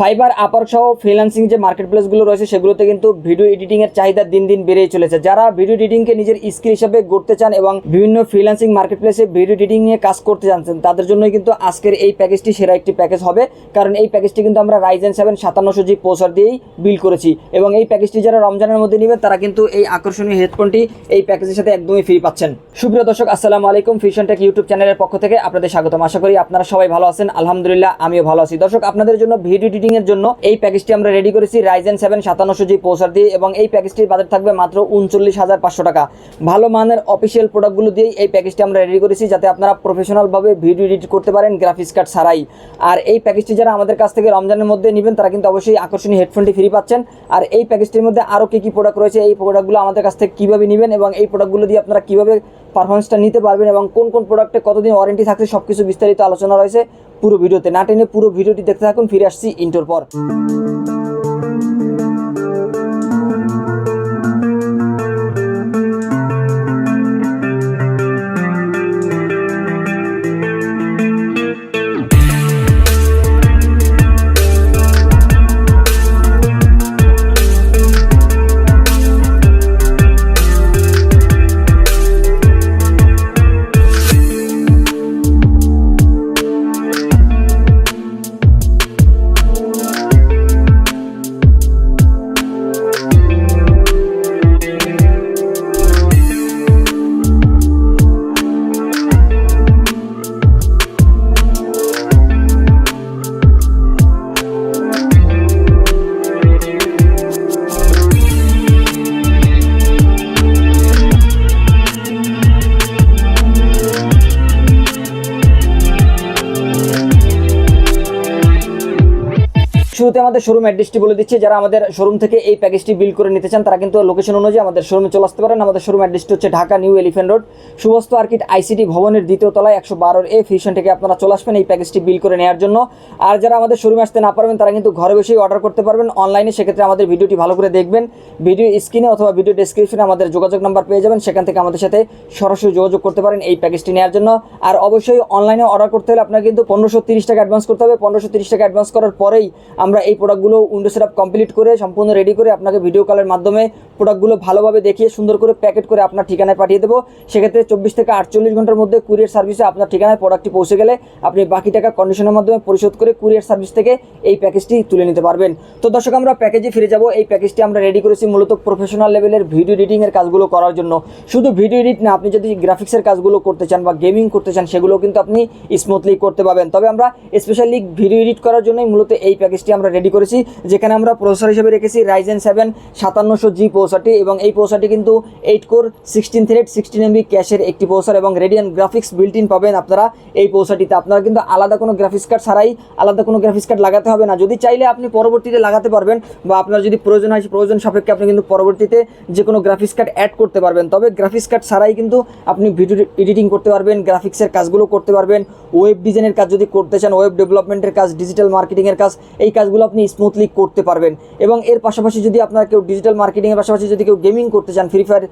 Fibre, আপার সহ freelancing যে market প্লেসগুলো রয়েছে, সেগুলোতে কিন্তু ভিডিও এডিটিং এর চাহিদা দিন দিন বেড়েই চলেছে। যারা ভিডিও এডিটিংকে নিজের স্কিল হিসেবে গড়তে চান এবং বিভিন্ন ফ্রিল্যান্সিং মার্কেট প্লেসে ভিডিও এডিটিং নিয়ে কাজ করতে জানছেন, তাদের জন্যই কিন্তু আজকের এই প্যাকেজটি সেরা একটি প্যাকেজ হবে। কারণ এই প্যাকেজটি কিন্তু আমরা রাইজেন সেভেন সাতান্নশো জি পোসার দিয়েই বিল করেছি। এবং এই প্যাকেজটি যারা রমজানের মধ্যে নেবেন, তারা কিন্তু এই আকর্ষণীয় হেডফোনটি এই প্যাকেজের সাথে একদমই ফ্রি পাচ্ছেন। সুপ্রিয় দর্শক, আসসালামু আলাইকুম ফিশন টেক ইউটিউব চ্যানেলের পক্ষ থেকে আপনাদের স্বাগতম। আশা করি আপনারা সবাই ভালো আছেন। আলহামদুলিল্লাহ, আমিও ভালো আছি। দর্শক, আপনাদের জন্য ভিডিও এডিটিং এর জন্য এই প্যাকেজটি আমরা রেডি করেছি রাইজেন সেভেন সাতান্নশো জি পোসার দিয়ে এবং এই প্যাকেজটির বাজার থাকবে মাত্র উনচল্লিশ হাজার পাঁচশো টাকা। ভালো মানের অফিসিয়াল প্রোডাক্টগুলো দিয়েই এই প্যাকেজটি আমরা রেডি করেছি যাতে আপনারা প্রফেশনালভাবে ভিডিও এডিট করতে পারেন গ্রাফিক্স কার্ড ছাড়াই। আর এই প্যাকেজটি যারা আমাদের কাছ থেকে রমজানের মধ্যে নেবেন, তারা কিন্তু অবশ্যই আকর্ষণীয় হেডফোনটি ফ্রি পাচ্ছেন। আর এই প্যাকেজটির মধ্যে আরও কী কী প্রোডাক্ট রয়েছে, এই প্রোডাক্টগুলো আমাদের কাছ থেকে কীভাবে নেবেন এবং এই প্রোডাক্টগুলো দিয়ে আপনারা কীভাবে পারফরমেন্সটা নিতে পারবেন এবং কোন কোন প্রোডাক্টে কতদিন ওয়ারেন্টি থাকছে সব কিছু বিস্তারিত আলোচনা রয়েছে পুরো ভিডিওতে। না টেনে পুরো ভিডিওটি দেখতে থাকুন, ফিরে আসছি ইন্টোর পর। শুরুতে আমাদের শোরুম অ্যাড্রেসটি বলে দিচ্ছি। যারা আমাদের শোরুম থেকে এই প্যাকেজটি বিল করে নিতে চান, তারা কিন্তু লোকেশন অনুযায়ী আমাদের শোরুমে চলে আসতে পারেন। আমাদের শোরুম অ্যাড্রেসটি হচ্ছে Dhaka new elephant road Subastu arcade ICT ভবনের দ্বিতীয় তলায় একশো বারোর এ ফিশন থেকে আপনারা চলে আসবেন এই প্যাকেজটি বিল করে নেওয়ার জন্য। আর যারা আমাদের শোরুমে আসতে না পারবেন, তারা কিন্তু ঘরে বসেই অর্ডার করতে পারবেন। অনলাইনে সেক্ষেত্রে আমাদের ভিডিওটি ভালো করে দেখবেন। ভিডিও স্ক্রিনে অথবা ভিডিও ডেসক্রিপশনে আমাদের যোগাযোগ নাম্বার পেয়ে যাবেন। সেখান থেকে আমাদের সাথে সরাসরি যোগাযোগ করতে পারেন এই প্যাকেজটি নেওয়ার জন্য। আর অবশ্যই অনলাইনে অর্ডার করতে হলে আপনার কিন্তু পনেরোশো তিরিশ টাকা অ্যাডভান্স করতে হবে। পনেরোশো তিরিশ টাকা অ্যাডভান্স করার পরেই আমরা এই প্রোডাক্টগুলো উইন্ডো সেটআপ কমপ্লিট করে, সম্পূর্ণ রেডি করে আপনাকে ভিডিও কলের মাধ্যমে প্রোডাক্টগুলো ভালোভাবে দেখিয়ে সুন্দর করে প্যাকেট করে আপনার ঠিকানায় পাঠিয়ে দেবো। সেক্ষেত্রে চব্বিশ থেকে আটচল্লিশ ঘণ্টার মধ্যে কুরিয়ার সার্ভিসে আপনার ঠিকানায় প্রোডাক্টটি পৌঁছে গেলে আপনি বাকি টাকা কন্ডিশনের মাধ্যমে পরিশোধ করে কুরিয়ার সার্ভিস থেকে এই প্যাকেজটি তুলে নিতে পারবেন। তো দর্শক, আমরা প্যাকেজে ফিরে যাব। এই প্যাকেজটি আমরা রেডি করেছি মূলত প্রফেশনাল লেভেলের ভিডিও এডিটিংয়ের কাজগুলো করার জন্য। শুধু ভিডিও এডিট না, আপনি যদি গ্রাফিক্সের কাজগুলো করতে চান বা গেমিং করতে চান সেগুলো কিন্তু আপনি স্মুথলি করতে পারবেন। তবে আমরা স্পেশালি ভিডিও এডিট করার জন্যই মূলত এই প্যাকেজটি আমরা রেডি করেছি, যেখানে আমরা প্রসেসর হিসেবে রেখেছি রাইজেন সেভেন সাতান্নশো জি পৌসাটি এবং এই পৌসাটি কিন্তু eight core sixteen thread sixteen MB ক্যাশের একটি পৌসার এবং রেডিয়ান গ্রাফিক্স বিল্ট ইন পাবেন আপনারা এই পৌসাটিতে আপনারা কিন্তু আলাদা কোনো গ্রাফিক্স কার্ড ছাড়াই আলাদা কোনো গ্রাফিক্স কার্ড লাগাতে হবে না। যদি চাইলে আপনি পরবর্তীতে লাগাতে পারবেন বা আপনার যদি প্রয়োজন হয়, প্রয়োজন সাপেক্ষে আপনি কিন্তু পরবর্তীতে যে কোনো গ্রাফিক্স কার্ড অ্যাড করতে পারবেন। তবে গ্রাফিক্স কার্ড ছাড়াই কিন্তু আপনি ভিডিও এডিটিং করতে পারবেন গ্রাফিক্সের কাজগুলো করতে পারবেন ওয়েব ডিজাইনের কাজ যদি করতে চান ওয়েব ডেভেলপমেন্টের কাজ ডিজিটাল মার্কেটিংয়ের কাজ, এই কাজগুলো আপনি স্মুথলি করতে পারবেন। এবং এর পাশাপাশি যদি আপনারা কেউ ডিজিটাল মার্কেটিংয়ের পাশাপাশি যদি কেউ গেমিং করতে চান ফ্রি ফায়ার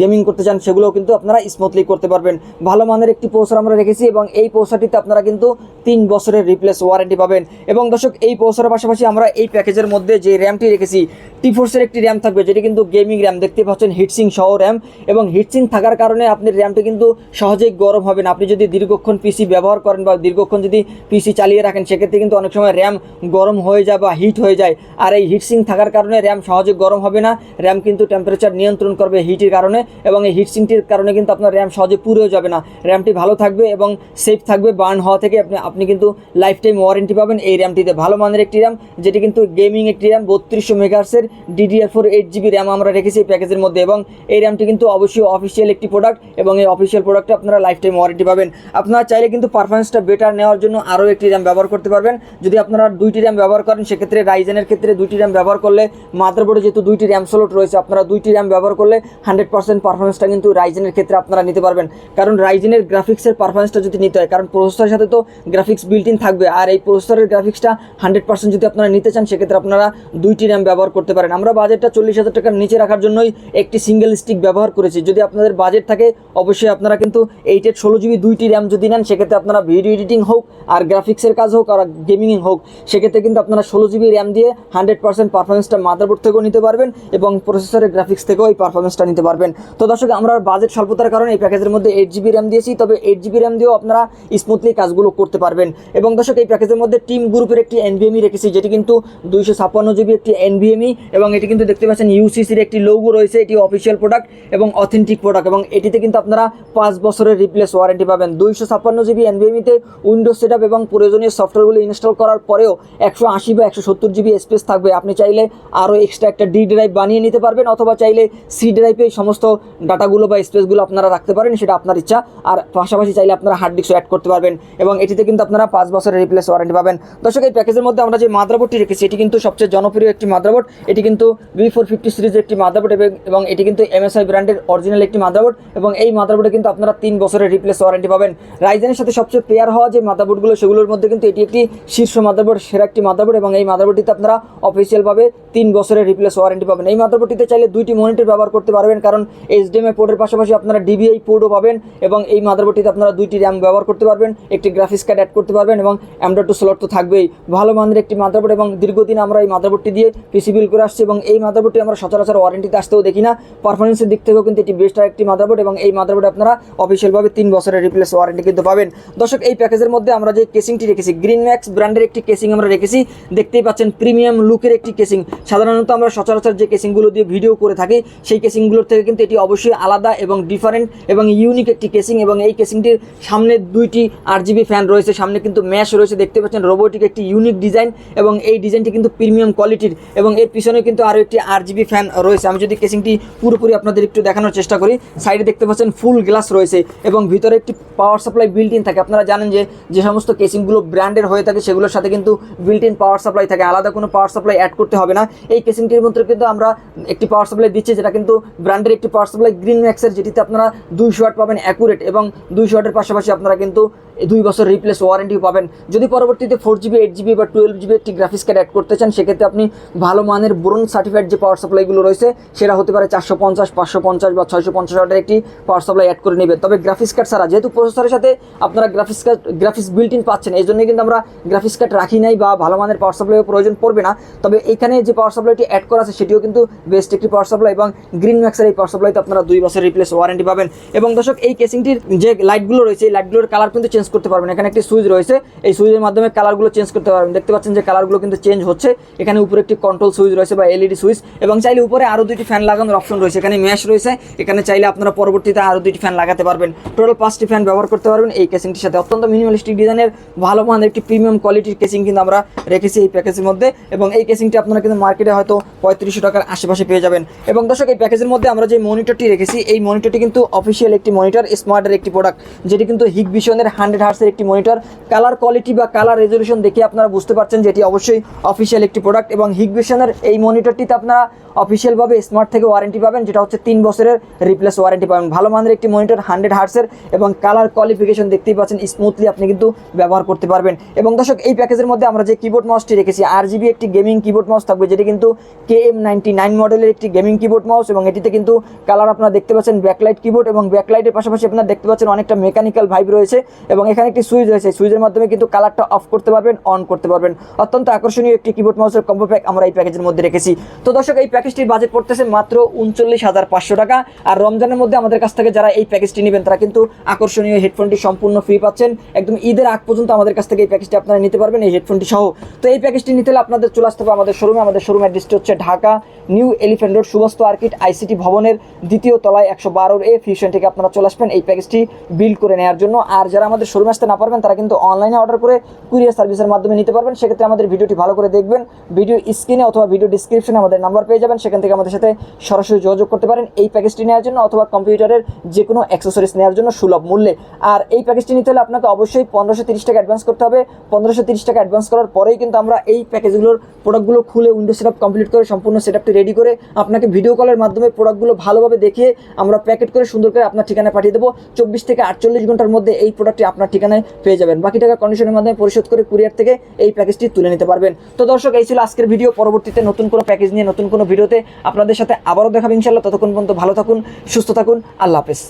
গেমিং করতে চান, সেগুলোও কিন্তু আপনারা স্মুথলি করতে পারবেন। ভালো মানের একটি পৌসার আমরা রেখেছি এবং এই পৌসাটিতে আপনারা কিন্তু তিন বছরের রিপ্লেস ওয়ারেন্টি পাবেন। এবং দর্শক, এই পৌসারের পাশাপাশি আমরা এই প্যাকেজের মধ্যে যে র্যামটি রেখেছি টি ফোর্সের একটি র্যাম থাকবে, যেটি কিন্তু গেমিং র্যাম দেখতে পাচ্ছেন হিটসিং সহ র্যাম এবং হিটসিং থাকার কারণে আপনার র্যামটি কিন্তু সহজেই গরম হবে না। আপনি যদি দীর্ঘক্ষণ পিসি ব্যবহার করেন বা দীর্ঘক্ষণ যদি পিসি চালিয়ে রাখেন, সেক্ষেত্রে কিন্তু অনেক সময় র্যাম গরম হয়ে যায় বা হিট হয়ে যায়। আর এই হিটসিং থাকার কারণে র্যাম সহজে গরম হবে না। র্যাম কিন্তু টেম্পারেচার নিয়ন্ত্রণ করবে হিটের কারণে এবং এই হিটসিংটির কারণে কিন্তু আপনার র্যাম সহজে পুড়েও যাবে না। র্যামটি ভালো থাকবে এবং সেফ থাকবে বার্ন হওয়া থেকে আপনি আপনি কিন্তু লাইফ টাইম ওয়ারেন্টি পাবেন। এই র্যামটিতে ভালো মানের একটি র্যাম যেটি কিন্তু গেমিং একটি র্যাম বত্রিশশো মেগাহার্সের DDR four eight GB RAM আমরা রেখেছি এই প্যাকেজের মধ্যে এবং এই র্যামটি কিন্তু অবশ্যই অফিসিয়াল একটি প্রোডাক্ট এবং এই অফিসিয়াল প্রোডাক্টে আপনারা লাইফ টাইম ওয়ারেন্টি পাবেন। আপনারা চাইলে কিন্তু পারফরমেন্সটা বেটার নেওয়ার জন্য আরও একটি র্যাম ব্যবহার করতে পারবেন। যদি আপনারা দুইটি র্যাম ব্যবহার করেন, সেক্ষেত্রে রাইজেনের ক্ষেত্রে দুইটি র্যাম ব্যবহার করলে মাদারবোর্ডে যেহেতু দুইটি র্যাম স্লট রয়েছে, আপনারা দুইটি র্যাম ব্যবহার করলে হান্ড্রেড পার্সেন্ট পারফরমেন্সটা কিন্তু রাইজেনের ক্ষেত্রে আপনারা নিতে পারবেন। কারণ রাইজেনের গ্রাফিক্সের পারফরমেন্সটা যদি নিতে হয়, কারণ প্রসেসরের সাথে তো গ্রাফিক্স বিল্ট ইন থাকবে, আর এই প্রসেসরের গ্রাফিক্সটা হান্ড্রেড পার্সেন্ট যদি আপনারা নিতে চান, সেক্ষেত্রে আপনারা দুইটি র্যাম ব্যবহার করতে পারেন পারেন। আমরা বাজেটটা চল্লিশ হাজার টাকার নিচে রাখার জন্যই একটি সিঙ্গেল স্টিক ব্যবহার করেছি। যদি আপনাদের বাজেট থাকে, অবশ্যই আপনারা কিন্তু এইটের ষোলো জিবি দুইটি র্যাম যদি নেন, সেক্ষেত্রে আপনারা ভিডিও এডিটিং হোক আর গ্রাফিক্সের কাজ হোক আর গেমিং হোক, সেক্ষেত্রে কিন্তু আপনারা ষোলো জিবি র্যাম দিয়ে হান্ড্রেড পার্সেন্ট পারফরমেন্সটা মাদারবোর্ড থেকেও নিতে পারবেন এবং প্রসেসরের গ্রাফিক্স থেকেও এই পারফরমেন্সটা নিতে পারবেন। তো দর্শক, আমরা বাজেট স্বল্পতার কারণে এই প্যাকেজের মধ্যে এইট জিবি র্যাম দিয়েছি, তবে এইট জিবি র্যাম দিয়েও আপনারা স্মুথলি কাজগুলো করতে পারবেন। এবং দর্শক, এই প্যাকেজের মধ্যে টিম গ্রুপের একটি এনভিএমই রেখেছি, যেটি কিন্তু দুইশো ছাপ্পান্ন জিবি একটি এনভিএমই এবং এটি কিন্তু দেখতে পাচ্ছেন ইউসিসির একটি লোগো রয়েছে, এটি অফিসিয়াল প্রোডাক্ট এবং অথেন্টিক প্রোডাক্ট এবং এটিতে কিন্তু আপনারা পাঁচ বছরের রিপ্লেস ওয়ারেন্টি পাবেন। দুইশো ছাপ্পান্ন জিবি এনভিএমিতে উইন্ডোজ সেট আপ এবং প্রয়োজনীয় সফটওয়্যারগুলো ইনস্টল করার পরেও একশো আশি বা একশো সত্তর জিবি স্পেস থাকবে। আপনি চাইলে আরও এক্সট্রা একটা ডি ড্রাইভ বানিয়ে নিতে পারবেন অথবা চাইলে সি ড্রাইভে সমস্ত ডাটাগুলো বা স্পেসগুলো আপনারা রাখতে পারেন, সেটা আপনার ইচ্ছা। আর পাশাপাশি চাইলে আপনারা হার্ড ডিস্কও অ্যাড করতে পারবেন এবং এটিতে কিন্তু আপনারা পাঁচ বছরের রিপ্লেস ওয়ারেন্টি পাবেন। দর্শক, এই প্যাকেজের মধ্যে আমরা যে মাদ্রাবোর্ডটি রেখেছি, এটি কিন্তু সবচেয়ে জনপ্রিয় একটি মাদ্রাবোর্ড। এটি কিন্তু বি ফোর ফিফটি সিরিজের একটি মাদারবোর্ড এবং এটি কিন্তু এমএসআই ব্র্যান্ডের অরিজিনাল একটি মাদারবোর্ড এবং এই মাদারবোর্ডে কিন্তু আপনারা তিন বছরের রিপ্লেস ওয়ারেন্টি পাবেন। রাইজেনের সাথে সবচেয়ে পেয়ার হওয়া যে মাদারবোর্ডগুলো সেগুলোর মধ্যে কিন্তু এটি একটি শীর্ষ মাদারবোর্ড সেরা একটি মাদারবোর্ড এবং এই মাদারবোর্ডটিতে আপনারা অফিসিয়ালভাবে তিন বছরের রিপ্লেস ওয়ারেন্টি পাবেন। এই মাদারবোর্ডটিতে চাইলে দুইটি মনিটর ব্যবহার করতে পারবেন, কারণ এইচডিএমআই পোর্টের পাশাপাশি আপনারা ডিবিআই পোর্টও পাবেন এবং এই মাদারবোর্ডটিতে আপনারা দুইটি র্যাম ব্যবহার করতে পারবেন, একটি গ্রাফিক্স কার্ড অ্যাড করতে পারবেন এবং অ্যান্ড্রয়েড টু স্লট তো থাকবেই। ভালো মানের একটি মাদারবোর্ড এবং দীর্ঘদিন আমরা এই মাদারবোর্ডটি দিয়ে পিসি বিল করে আসছি এবং এই মাদারবোর্ডটি আমরা সচরাচর ওয়ারেন্টিতে আসতেও দেখি না। পারফরমেন্সের দিক থেকেও কিন্তু এটি বেস্ট একটি মাদারবোর্ড এবং এই মাদারবোর্ডে আপনারা অফিসিয়ালভাবে তিন বছরের রিপ্লেস ওয়ারেন্টি কিন্তু পাবেন। দর্শক, এই প্যাকেজের মধ্যে আমরা যে কেসিংটি রেখেছি গ্রিন ম্যাক্স ব্র্যান্ডের একটি কেসিং আমরা রেখেছি। দেখতেই পাচ্ছেন প্রিমিয়াম লুকের একটি কেসিং সাধারণত আমরা সচরাচর যে কেসিংগুলো দিয়ে ভিডিও করে থাকি, সেই কেসিংগুলোর থেকে কিন্তু এটি অবশ্যই আলাদা এবং ডিফারেন্ট এবং ইউনিক একটি কেসিং এবং এই কেসিংটির সামনে দুইটি আট জিবি ফ্যান রয়েছে, সামনে কিন্তু ম্যাশ রয়েছে, দেখতে পাচ্ছেন রোবোটিক একটি ইউনিক ডিজাইন এবং এই ডিজাইনটি কিন্তু প্রিমিয়াম কোয়ালিটির এবং এর পিছনে কিন্তু আরও একটি আট জিবি ফ্যান রয়েছে। আমি যদি কেসিংটি পুরোপুরি আপনাদের একটু দেখানোর চেষ্টা করি সাইডে দেখতে পাচ্ছেন ফুল গ্লাস রয়েছে এবং ভিতরে একটি পাওয়ার সাপ্লাই বিল্ট ইন থাকে। আপনারা জানেন যে যে সমস্ত কেসিংগুলো ব্র্যান্ডের হয়ে থাকে, সেগুলোর সাথে কিন্তু বিল্ট ইন পাওয়ার সাপ্লাই থাকে। আলাদা কোনো পাওয়ার সাপ্লাই অ্যাড করতে হবে না। এই কেসিংটির মধ্যে কিন্তু আমরা একটি পাওয়ার সাপ্লাই দিচ্ছি, যেটা কিন্তু ব্র্যান্ডের একটি পাওয়ার সাপ্লাই গ্রিন ম্যাক্সের যেটিতে আপনারা দুইশো ওয়াট পাবেন অ্যাকুরেট এবং দুইশো ওয়াটের পাশাপাশি আপনারা কিন্তু দুই বছর রিপ্লেস ওয়ারেন্টি পাবেন। যদি পরবর্তীতে ফোর জিবি এইট জিবি বা টুয়েলভ জিবি একটি গ্রাফিক্স কার্ড অ্যাড করতে চান, সেক্ষেত্রে আপনি ভালো মানের ব্রোন সার্টিফাইড যে পাওয়ার সাপ্লাইগুলো রয়েছে, সেটা হতে পারে চারশো পঞ্চাশ, পাঁচশো পঞ্চাশ বা ছয়শো পঞ্চাশ ওয়াটের একটি পাওয়ার সাপ্লাই অ্যাড করে নেবেন। তবে গ্রাফিক্স কার্ড ছাড়া, যেহেতু প্রসেসরের সাথে আপনারা graphics card graphics built in পাচ্ছেন, এই জন্যই কিন্তু আমরা গ্রাফিক্স কার্ড রাখি নাই বা ভালো মানের পাওয়ার সাপ্লাইয়ের প্রয়োজন পড়বে না। তবে এখানে যে পাওয়ার সাপ্লাইটি অ্যাড করা আছে, সেটিও কিন্তু বেস্ট একটি পাওয়ার সাপ্লাই এবং গ্রিন ম্যাক্সের এই পাওয়ার সাপ্লাইতে আপনারা দুই বছর রিপ্লেস ওয়ারেন্টি পাবেন। এবং দর্শক, এই কেসিংটির যে লাইটগুলো রয়েছে, এই লাইটগুলোর কালার কিন্তু চেঞ্জ করতে পারবেন। এখানে একটি সুইচ রয়েছে। এই সুইচের মাধ্যমে কালারগুলো চেঞ্জ করতে পারবেন। দেখতে পাচ্ছেন যে কালারগুলো কিন্তু চেঞ্জ হচ্ছে। এখানে উপরে একটি কন্ট্রোল সুইচ রয়েছে বা এলইডি সুইচ এবং চাইলে উপরে আরও দুটি ফ্যান লাগানোর অপশন রয়েছে। এখানে ম্যাশ রয়েছে। এখানে চাইলে আপনারা পরবর্তীতে আরও দুটি ফ্যান লাগাতে পারবেন। টোটাল পাঁচটি ফ্যান ব্যবহার করতে পারবেন। এই কেসিংটির সাথে অত্যন্ত মিনিমালিস্টিক ডিজাইনের ভালো মানের একটি প্রিমিয়াম কোয়ালিটির কেসিং কিন্তু আমরা রেখেছি এই প্যাকেজের মধ্যে এবং এই কেসিংটি আপনারা কিন্তু মার্কেটে হয়তো পঁয়ত্রিশশো টাকার আশেপাশে পেয়ে যাবেন। এবং দর্শক, এই প্যাকেজের মধ্যে আমরা যে মনিটরটি রেখেছি, এই মনিটরটি কিন্তু অফিসিয়াল একটি মনিটর স্মার্টের একটি প্রোডাক্ট যেটি কিন্তু হিগ ভিশনের হান্ড্রেড হার্সের একটি মনিটর। কালার কোয়ালিটি বা কালার রেজলিউশন দেখে আপনারা বুঝতে পারছেন যেটি অবশ্যই অফিসিয়াল একটি প্রোডাক্ট এবং হিগ ভিশনের এই মনিটরটিতে আপনারা অফিসিয়ালভাবে স্মার্ট থেকে ওয়ারেন্টি পাবেন, যেটা হচ্ছে তিন বছরের রিপ্লেস ওয়ারেন্টি পাবেন। ভালো মানের একটি মনিটর হান্ড্রেড হার্সের এবং কালার কোয়ালিফিকেশন দেখতেই পাচ্ছেন স্মুথলি আপনি কিন্তু ব্যবহার করতে পারবেন। এবং দর্শক, এই প্যাকেজের মধ্যে আমরা যে কিবোর্ড মাউসটি রেখেছি আর জিবি একটি গেমিং কিবোর্ড মাউস থাকবে, যেটি কিন্তু কে এম নাইনটি নাইন মডেলের একটি গেমিং কিবোর্ড মাউস এবং এটিতে কিন্তু কালার আপনারা দেখতে পাচ্ছেন ব্যাকলাইট কিবোর্ড এবং ব্যাকলাইটের পাশাপাশি আপনারা দেখতে পাচ্ছেন অনেকটা মেকানিক্যাল ভাইব রয়েছে এবং এখানে একটি সুইচ রয়েছে। সুইচের মাধ্যমে কিন্তু কালারটা অফ করতে পারবেন, অন করতে পারবেন। অত্যন্ত আকর্ষণীয় একটি কিবোর্ড মাউসের কম্বো প্যাক আমরা এই প্যাকেজের মধ্যে রেখেছি। তো দর্শক, এই প্যাকেজটির বাজেট পড়তেছে মাত্র উনচল্লিশ হাজার পাঁচশো টাকা। আর রমজানের মধ্যে আমাদের কাছ থেকে যারা এই প্যাকেজটি নেবেন, তারা কিন্তু আকর্ষণীয় হেডফোনটি সম্পূর্ণ ফ্রি পাচ্ছেন। একদম ঈদের আগ পর্যন্ত আমাদের কাছ থেকে এই প্যাকেজটি আপনারা নিতে পারবেন, এই হেডফোনটি সহ। তো এই প্যাকেজটি নিতে হলে আপনাদের চলে আসতে হবে আমাদের শোরুমে আমাদের শোরুম অ্যাড্রেসটি হচ্ছে Dhaka new elephant road Subastu arcade ICT ভবনের দ্বিতীয় তলায় একশো বারোর এ ফিউশন থেকে আপনারা চলে আসবেন এই প্যাকেজটি বিল্ড করে নেওয়ার জন্য। আর যারা আমাদের শোরুমে আসতে না পারবেন, তারা কিন্তু অনলাইনে অর্ডার করে কুরিয়ার সার্ভিসের মাধ্যমে নিতে পারবেন। সেক্ষেত্রে আমাদের ভিডিওটি ভালো করে দেখবেন। ভিডিও স্ক্রিনে অথবা ভিডিও ডিসক্রিপশনে আমাদের নাম্বার পেয়ে যাবেন। সেখান থেকে আমাদের সাথে সরাসরি যোগাযোগ করতে পারেন এই প্যাকেজটি নেওয়ার জন্য অথবা কম্পিউটারের যে কোনো অ্যাক্সেসরিজ নেওয়ার জন্য সুলভ মূল্যে। আর এই প্যাকেজটি নিতে হলে আপনাকে অবশ্যই পনেরোশো তিরিশ টাকা অ্যাডভান্স করতে হবে। পনেরোশো তিরিশ টাকা অ্যাডভান্স করার পরেই কিন্তু আমরা এই প্যাকেজগুলোর প্রোডাক্টগুলো খুলে উইন্ডো সেটআপ কমপ্লিট করে সম্পূর্ণ সেটআপটি রেডি করে আপনাকে ভিডিও কলের মাধ্যমে প্রোডাক্টগুলো ভালোভাবে দেখিয়ে আমরা প্যাকেট করে সুন্দর করে আপনার ঠিকানা পাঠিয়ে দেবো। চব্বিশ থেকে আটচল্লিশ ঘণ্টার মধ্যে এই প্রোডাক্টটি আপনার আপনার ঠিকানায় পেয়ে যাবেন। বাকি টাকা কন্ডিশনের মাধ্যমে পরিশোধ করে কুরিয়ার থেকে এই প্যাকেজটি তুলে নিতে পারবেন। তো দর্শক, এই ছিল আজকের ভিডিও পরবর্তীতে নতুন কোনো প্যাকেজ নিয়ে, নতুন কোনো ভিডিওতে আপনাদের সাথে আবারও দেখাবো ইনশাল্লাহ ততক্ষণ পর্যন্ত ভালো থাকুন, সুস্থ থাকুন। আল্লাহ হাফেজ।